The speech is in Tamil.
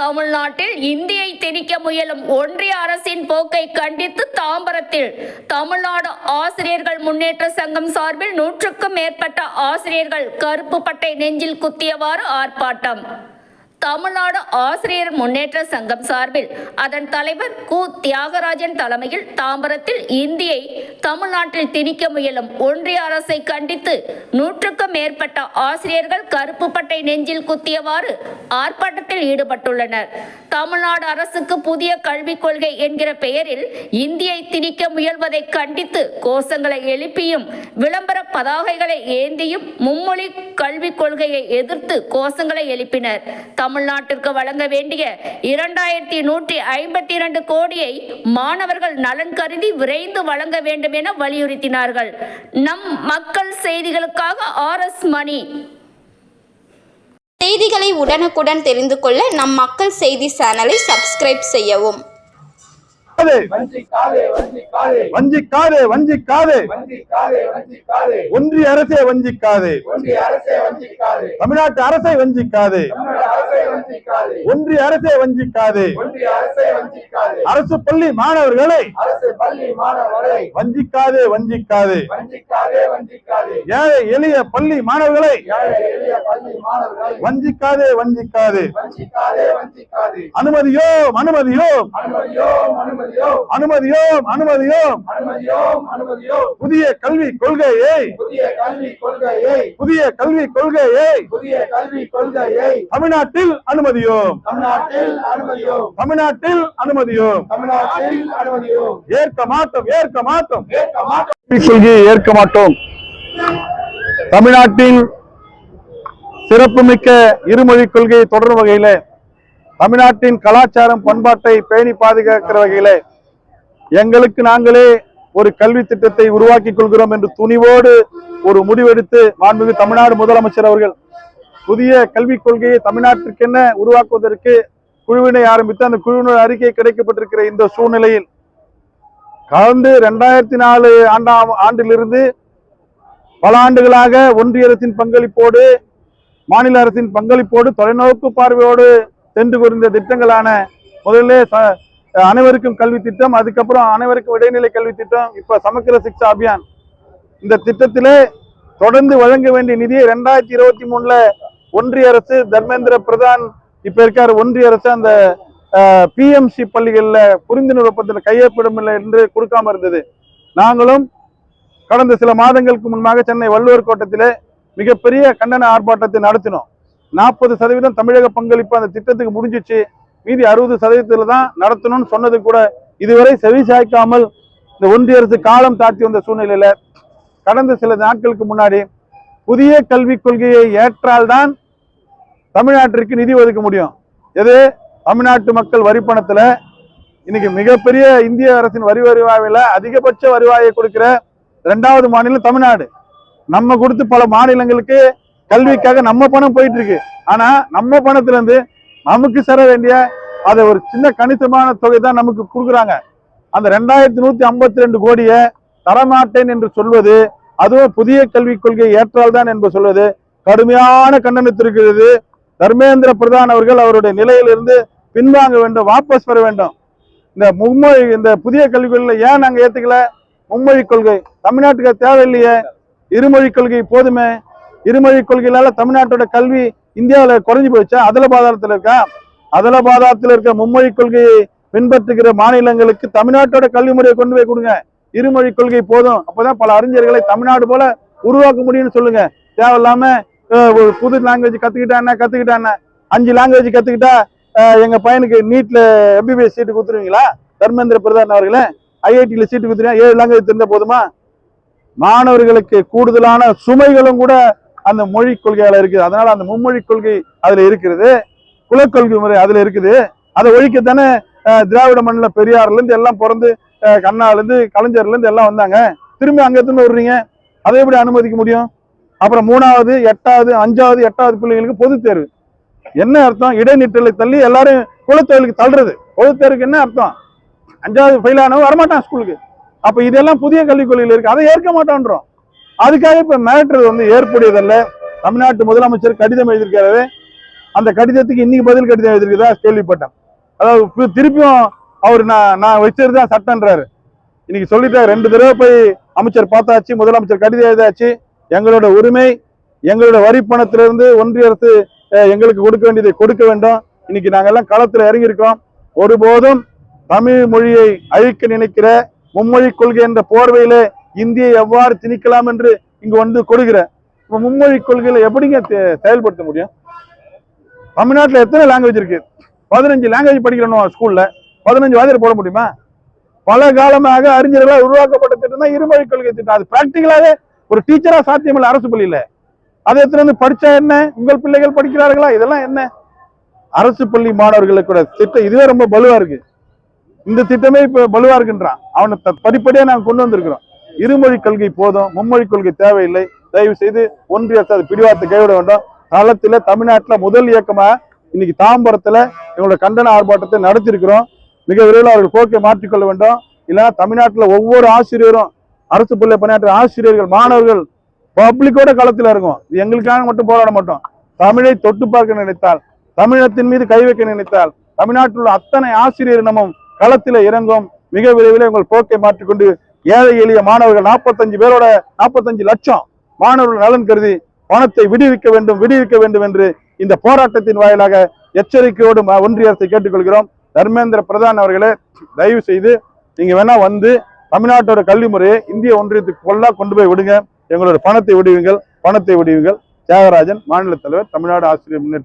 தமிழ்நாட்டில் இந்தியை திணிக்க முயலும் ஒன்றிய அரசின் போக்கை கண்டித்து தாம்பரத்தில் தமிழ்நாடு ஆசிரியர்கள் முன்னேற்ற சங்கம் சார்பில் நூற்றுக்கும் மேற்பட்ட ஆசிரியர்கள் கருப்பு பட்டை நெஞ்சில் குத்தியவாறு ஆர்ப்பாட்டம். தமிழ்நாடு ஆசிரியர் முன்னேற்ற சங்கம் சார்பில் அதன் தலைவர் கு. தியாகராஜன் தலைமையில் தாம்பரத்தில் இந்தியை தமிழ்நாட்டில் திணிக்க முயலும் ஒன்றிய அரசை கண்டித்து நூற்றுக்கும் மேற்பட்ட ஆசிரியர்கள் கருப்பு பட்டை நெஞ்சில் குத்தியவாறு ஆர்ப்பாட்டத்தில் ஈடுபட்டுள்ளனர். தமிழ்நாடு அரசுக்கு புதிய கல்விக் கொள்கை என்கிற பெயரில் இந்தியை திணிக்க முயல்வதை கண்டித்து கோஷங்களை எழுப்பியும் விளம்பர பதாகைகளை ஏந்தியும் மும்மொழி கல்விக் கொள்கையை எதிர்த்து கோஷங்களை எழுப்பினர். தமிழ்நாட்டிற்கு வழங்க வேண்டிய இரண்டாயிரத்தி நூற்றி ஐம்பத்தி இரண்டு கோடியை மாணவர்கள் நலன் கருதி விரைந்து வழங்க வேண்டும் என வலியுறுத்தினார்கள். நம் மக்கள் செய்திகளுக்காக ஆர் எஸ் மணி. செய்திகளை உடனுக்குடன் தெரிந்து கொள்ள நம் மக்கள் செய்தி சேனலை சப்ஸ்கிரைப் செய்யவும். வஞ்சிக்காதே வஞ்சிக்காதே. ஒன்றிய அரசை வஞ்சிக்காதே. தமிழ்நாட்டு அரசை வஞ்சிக்காதே. ஒன்றிய அரசை வஞ்சிக்காதே. ஒன்றிய அரசை வஞ்சிக்காதே. அரசு பள்ளி மாணவர்களை. அரசு பள்ளி மாணவர்களை வஞ்சிக்காதே வஞ்சிக்காதே. வஞ்சிக்காதே வஞ்சிக்காதே. ஏழை எளிய பள்ளி மாணவர்களை ஏழை எளிய பள்ளி மாணவர்களை வஞ்சிக்காதே வஞ்சிக்காதே. வஞ்சிக்காதே வஞ்சிக்காதே. அனுமதியோம் அனுமதியோம். அனுமதியோ அனுமதியோ அனுமதியோம் அனுமதியோம். அனுமதியோ அனுமதியோ புதிய கல்வி கொள்கையை புதிய கல்வி கொள்கையை புதிய கல்வி கொள்கையை புதிய கல்வி கொள்கையை தமிழ்நாட்டில் அனுமதியோம். தமிழ்நாட்டில் அனுமதியோ தமிழ்நாட்டில் அனுமதியோம். தமிழ்நாட்டில் அனுமதியோ ஏற்க மாட்டோம் ஏற்க மாட்டோம் ஏற்க மாட்டோம். கொள்கையை ஏற்க மாட்டோம். தமிழ்நாட்டின் சிறப்புமிக்க இருமொழி கொள்கையை தொடரும் வகையில தமிழ்நாட்டின் கலாச்சாரம் பண்பாட்டை பேணி பாதுகாக்கிற வகையில எங்களுக்கு நாங்களே ஒரு கல்வி திட்டத்தை உருவாக்கிக் கொள்கிறோம் என்று துணிவோடு ஒரு முடிவெடுத்து மாண்புமிகு தமிழ்நாடு முதலமைச்சர் அவர்கள் புதிய கல்விக் கொள்கையை தமிழ்நாட்டிற்கென உருவாக்குவதற்கு குழுவினை ஆரம்பித்து அந்த குழுவினர் அறிக்கை கிடைக்கப்பட்டிருக்கிற இந்த சூழ்நிலையில் கடந்து ரெண்டாயிரத்தி நாலு ஆண்டாம் ஆண்டிலிருந்து பல ஆண்டுகளாக ஒன்றிய அரசின் பங்களிப்போடு மாநில அரசின் பங்களிப்போடு தொலைநோக்கு பார்வையோடு சென்று கொண்ட திட்டங்களான முதல்ல ச- அனைவருக்கும் கல்வி திட்டம் அதுக்கப்புறம் அனைவருக்கும் இடைநிலை கல்வி திட்டம் இப்ப சமக்கிர சிக்ஷா அபியான். இந்த திட்டத்திலே தொடர்ந்து வழங்க வேண்டிய நிதியை ரெண்டாயிரத்தி இருபத்தி மூணுல ஒன்றிய அரசு தர்மேந்திர பிரதான் இப்ப இருக்கார் ஒன்றிய அரசு அந்த பிஎம்சி பள்ளிகளில் புரிந்துணர்வு ஒப்பந்தத்தில் கையொப்பமில்லை என்று கொடுக்காம இருந்தது. நாங்களும் கடந்த சில மாதங்களுக்கு முன்பாக சென்னை வள்ளுவர் கோட்டத்திலே மிகப்பெரிய கண்டன ஆர்ப்பாட்டத்தை நடத்தினோம். நாற்பது சதவீதம் தமிழக பங்களிப்பு அந்த திட்டத்துக்கு முடிஞ்சிச்சு. மீதி அறுபது சதவீதத்தில் தான் நடத்தணும்னு சொன்னது கூட இதுவரை செவி சாய்க்காமல் இந்த ஒன்றிய அரசு காலம் தாழ்த்தி வந்த சூழ்நிலையில கடந்த சில நாட்களுக்கு முன்னாடி புதிய கல்விக் கொள்கையை ஏற்றால்தான் தமிழ்நாட்டிற்கு நிதி ஒதுக்க முடியும். எது? தமிழ்நாட்டு மக்கள் வரி பணத்துல இன்னைக்கு மிகப்பெரிய இந்திய அரசின் வரி வருவாயில அதிகபட்ச வருவாயை கொடுக்கிற ரெண்டாவது மாநிலம் தமிழ்நாடு. நம்ம கொடுத்து பல மாநிலங்களுக்கு கல்விக்காக நம்ம பணம் போயிட்டு இருக்கு ஆனா நம்ம பணத்துல இருந்து நமக்கு சேர வேண்டிய அதை ஒரு சின்ன கணிசமான தொகை தான் நமக்கு கொடுக்குறாங்க. அந்த ரெண்டாயிரத்தி நூத்தி ஐம்பத்தி ரெண்டு கோடியை தரமாட்டேன் என்று சொல்வது அதுவும் புதிய கல்விக் கொள்கை ஏற்றால்தான் என்று சொல்வது கடுமையான கண்டனத்திற்கிறது தர்மேந்திர பிரதான் அவர்கள் அவருடைய நிலையிலிருந்து பின்வாங்க வேண்டும் வாபஸ் பெற வேண்டும். இந்த மும்மொழி இந்த புதிய கல்விக் ஏன் நாங்கள் ஏத்துக்கல? மும்மொழி கொள்கை. தமிழ்நாட்டுக்கு தேவையில்லையே. இருமொழி கொள்கை போதுமே. இருமொழி கொள்கையினால தமிழ்நாட்டோட கல்வி இந்தியாவில் குறைஞ்சி போயிடுச்சா? அதில் பாதாளத்தில் இருக்கா? அதில் பாதாளத்தில் இருக்க மும்மொழி கொள்கையை பின்பற்றுகிற மாநிலங்களுக்கு தமிழ்நாட்டோட கல்வி முறையை கொண்டு போய் கொடுங்க. இருமொழி கொள்கை போதும். அப்போதான் பல அறிஞர்களை தமிழ்நாடு போல உருவாக்க முடியும்னு சொல்லுங்க. தேவையில்லாம ஒரு புது லாங்குவேஜ் கத்துக்கிட்டான்னா கத்துக்கிட்டான்னா அஞ்சு லாங்குவேஜ் கத்துக்கிட்டா எங்கள் பையனுக்கு நீட்டில் எம்பிபிஎஸ் சீட்டு கொடுத்துருவீங்களா? தர்மேந்திர பிரதான் அவர்களே ஐஐடியில் சீட்டு கொடுத்துருவீங்க. ஏழு லாங்குவேஜ் தெரிந்த போதுமா? மாணவர்களுக்கு கூடுதலான சுமைகளும் கூட அந்த மொழி கொள்கையால் இருக்குது. அதனால் அந்த மும்மொழி கொள்கை அதில் இருக்கிறது குலக்கொள்கை முறை அதில் இருக்குது. அதை ஒழிக்கத்தானே திராவிட மண்ணில் பெரியார்லேருந்து எல்லாம் பிறந்து கண்ணாலேருந்து கலைஞர்லேருந்து எல்லாம் வந்தாங்க. திரும்பி அங்கே எத்தனை விடுறீங்க அதை எப்படி அனுமதிக்க முடியும்? அப்புறம் மூணாவது எட்டாவது அஞ்சாவது எட்டாவது பிள்ளைங்களுக்கு பொதுத் தேர்வு. என்ன அர்த்தம்? இடைநிற்றலை தள்ளி எல்லாரும் குலத்தொழிலுக்கு தள்ளுறது. பொதுத் என்ன அர்த்தம்? அஞ்சாவது ஃபெயில் ஆனவன் வரமாட்டான் ஸ்கூலுக்கு அப்போ இதெல்லாம் புதிய கல்விக் கொள்கையில் இருக்குது அதை ஏற்க மாட்டோன்றோம். அதுக்காக இப்போ மேட்ரு வந்து ஏற்புடையதல்ல. தமிழ்நாட்டு முதலமைச்சர் கடிதம் எழுதியிருக்காரு. அந்த கடிதத்துக்கு இன்னைக்கு பதில் கடிதம் எழுதியிருக்கிறதா கேள்விப்பட்டேன். அதாவது திருப்பியும் அவர் நான் நான் வச்சிருந்தேன் சட்டன்றாரு. இன்னைக்கு சொல்லிட்டாரு. ரெண்டு தடவை போய் அமைச்சர் பார்த்தாச்சு முதலமைச்சர் கடிதம் எழுதாச்சு. எங்களோட உரிமை எங்களோட வரி பணத்திலிருந்து ஒன்றிய அரசு எங்களுக்கு கொடுக்க வேண்டியதை கொடுக்க வேண்டும். இன்னைக்கு நாங்கெல்லாம் களத்தில் இறங்கியிருக்கோம். ஒருபோதும் தமிழ் மொழியை அழிக்க நினைக்கிற மும்மொழி கொள்கை என்ற போர்வையில இந்தியை எவ்வாறு திணிக்கலாம் என்று இங்கு வந்து கொடுக்கிற இப்போ மும்மொழி கொள்கையில எப்படிங்க செயல்படுத்த முடியும்? தமிழ்நாட்டில் எத்தனை லாங்குவேஜ் இருக்கு? பதினஞ்சு லாங்குவேஜ் படிக்கிறோம் ஸ்கூல்ல பதினஞ்சு வாதியர் போட முடியுமா? பல காலமாக அறிஞர்களால் உருவாக்கப்பட்ட திட்டம் தான் இருமொழி கொள்கை திட்டம். அது பிராக்டிகலாவே ஒரு டீச்சரா சாத்தியமில்லை அரசு பள்ளியில. அதை எடுத்துட்டு வந்து படிச்சா என்ன? உங்கள் பிள்ளைகள் படிக்கிறார்களா? இதெல்லாம் என்ன? அரசு பள்ளி மாணவர்களுக்கு கூட திட்டம் இதுவே ரொம்ப பலுவா இருக்கு. இந்த திட்டமே இப்ப பலுவா இருக்குன்றான். அவனை படிப்படியா நாங்க கொண்டு வந்திருக்கிறோம். இருமொழி கொள்கை போதும் மும்மொழி கொள்கை தேவையில்லை. தயவு செய்து ஒன்றிய அரசு அது கைவிட வேண்டும். தளத்துல தமிழ்நாட்டுல முதல் இயக்கமா இன்னைக்கு தாம்பரத்துல எங்களோட கண்டன ஆர்ப்பாட்டத்தை நடத்திருக்கிறோம் மிக விரைவில் அவர்கள் போக்கை மாற்றிக்கொள்ள வேண்டும். இல்லைன்னா தமிழ்நாட்டுல ஒவ்வொரு ஆசிரியரும் அரசு பள்ளி பணியாற்ற ஆசிரியர்கள் மாணவர்கள் பப்ளிக்கோட களத்தில் இருக்கும். இது எங்களுக்காக மட்டும் போராட மாட்டோம். தமிழை தொட்டு பார்க்க நினைத்தால் தமிழத்தின் மீது கை வைக்க நினைத்தால் தமிழ்நாட்டில் உள்ள அத்தனை ஆசிரியர் நம்மும் களத்தில் இறங்கும். மிக விரைவில் உங்கள் போக்கை மாற்றிக்கொண்டு ஏழை எளிய மாணவர்கள் நாற்பத்தஞ்சு பேரோட நாற்பத்தஞ்சு லட்சம் மாணவர்கள் நலன் கருதி பணத்தை விடுவிக்க வேண்டும் விடுவிக்க வேண்டும் என்று இந்த போராட்டத்தின் வாயிலாக எச்சரிக்கையோடு ம- ஒன்றிய அரசை கேட்டுக்கொள்கிறோம். தர்மேந்திர பிரதான் அவர்களே தயவு செய்து நீங்க வேணா வந்து தமிழ்நாட்டோட கல்வி முறையை இந்திய ஒன்றியத்துக்கு கொள்ளா கொண்டு போய் விடுங்க. எங்களோட பணத்தை விடுவீங்கள் பணத்தை விடுவீங்கள் தியாகராஜன் மாநில தலைவர் தமிழ்நாடு ஆசிரியர் முன்னேற்ற